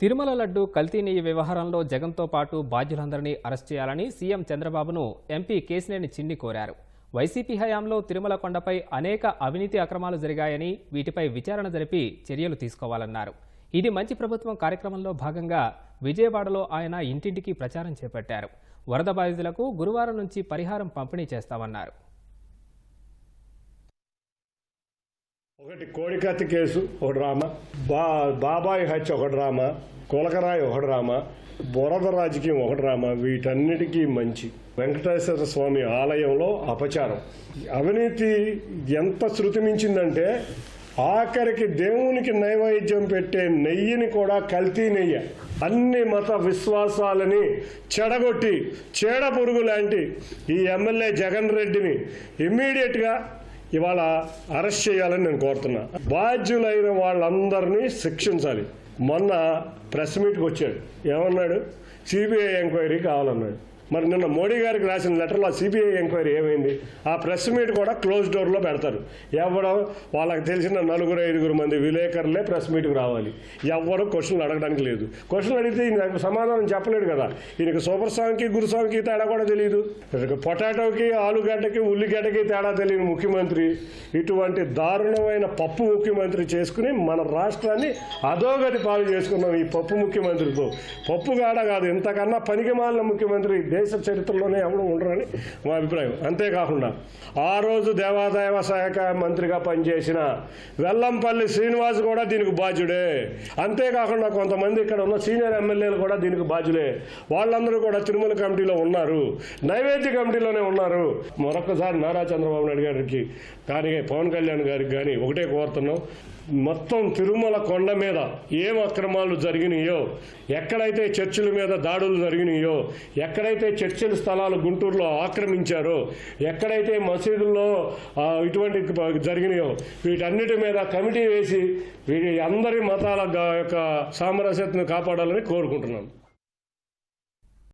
తిరుమల లడ్డు కల్తీ నెయ్యి వ్యవహారంలో జగన్తో పాటు బాధ్యులందరినీ అరెస్ట్ చేయాలని సీఎం చంద్రబాబును ఎంపీ కేసినేని చిన్ని కోరారు. వైసీపీ హయాంలో తిరుమల కొండపై అనేక అవినీతి అక్రమాలు జరిగాయని వీటిపై విచారణ జరిపి చర్యలు తీసుకోవాలన్నారు. ఇది మంచి ప్రభుత్వం కార్యక్రమంలో భాగంగా విజయవాడలో ఆయన ఇంటింటికి ప్రచారం చేపట్టారు. వరద బాధితులకు గురువారం నుంచి పరిహారం పంపిణీ చేస్తామన్నారు. ఒకటి కోడికత్తి కేసు ఒక డ్రామా బా బాబాయి హత్య ఒక డ్రామా కులకరాయి ఒక డ్రామా బురద రాజకీయం ఒక డ్రామా వీటన్నిటికీ మంచి. వెంకటేశ్వర స్వామి ఆలయంలో అపచారం. అవినీతి ఎంత శృతి మించిందంటే ఆఖరికి దేవునికి నైవేద్యం పెట్టే నెయ్యిని కూడా కల్తీ నెయ్యి. అన్ని మత విశ్వాసాలని చెడగొట్టి చేడ పురుగు లాంటి ఈ ఎమ్మెల్యే జగన్ రెడ్డిని ఇమ్మీడియట్గా ఇవాళ అరెస్ట్ చేయాలని నేను కోరుతున్నా. బాధ్యులైన వాళ్ళందరినీ శిక్షించాలి. మొన్న ప్రెస్ మీట్కి వచ్చాడు. ఏమన్నాడు? సిబిఐ ఎంక్వైరీ కావాలన్నాడు. మరి నిన్న మోడీ గారికి రాసిన లెటర్లో సిబిఐ ఎంక్వైరీ ఏమైంది? ఆ ప్రెస్ మీట్ కూడా క్లోజ్ డోర్లో పెడతారు. ఎవడం వాళ్ళకి తెలిసిన నలుగురు ఐదుగురు మంది విలేకరులే ప్రెస్ మీట్కి రావాలి. ఎవ్వరు క్వశ్చన్లు అడగడానికి లేదు. క్వశ్చన్లు అడిగితే ఈయన సమాధానం చెప్పలేడు కదా. ఈయనకి సూపర్ సాంగ్కి గురుసాంగ్కి తేడా కూడా తెలియదు పొటాటోకి ఆలుగడ్డకి ఉల్లిగడ్డకి తేడా తెలియని ముఖ్యమంత్రి ఇటువంటి దారుణమైన పప్పు ముఖ్యమంత్రి చేసుకుని మన రాష్ట్రాన్ని అధోగతి పాలు చేసుకున్నాం ఈ పప్పు ముఖ్యమంత్రితో. పప్పు గాడ కాదు ఇంతకన్నా పనికి మాలిన ముఖ్యమంత్రి దేశ చరిత్రలోనే ఎవరు ఉండరని మా అభిప్రాయం. అంతేకాకుండా ఆ రోజు దేవాదాయ శాఖ మంత్రిగా పనిచేసిన వెల్లంపల్లి శ్రీనివాస్ కూడా దీనికి బాధ్యుడే. అంతేకాకుండా కొంతమంది ఇక్కడ ఉన్న సీనియర్ ఎమ్మెల్యేలు కూడా దీనికి బాధ్యులే. వాళ్ళందరూ కూడా తిరుమల కమిటీలో ఉన్నారు. నైవేద్య కమిటీలోనే ఉన్నారు. మరొకసారి నారా చంద్రబాబు నాయుడు గారికి కానీ పవన్ కళ్యాణ్ గారికి కానీ ఒకటే కోరుతున్నాం. మొత్తం తిరుమల కొండ మీద ఏం అక్రమాలు జరిగినాయో ఎక్కడైతే చర్చిల మీద దాడులు జరిగినాయో ఎక్కడైతే చర్చిల స్థలాలు గుంటూరులో ఆక్రమించారో ఎక్కడైతే మసీదుల్లో ఇటువంటి జరిగినాయో వీటన్నిటి మీద కమిటీ వేసి వీటి అందరి మతాల యొక్క సామరస్యతను కాపాడాలని కోరుకుంటున్నాను.